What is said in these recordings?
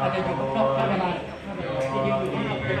อาจจะอยู่นอกพระนาายณ์ที่อยู่ที่กเป็น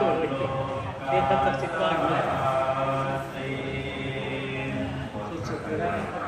ตัวเป็นี่ตักดิ์สิทธิ์มากเสุดๆเลย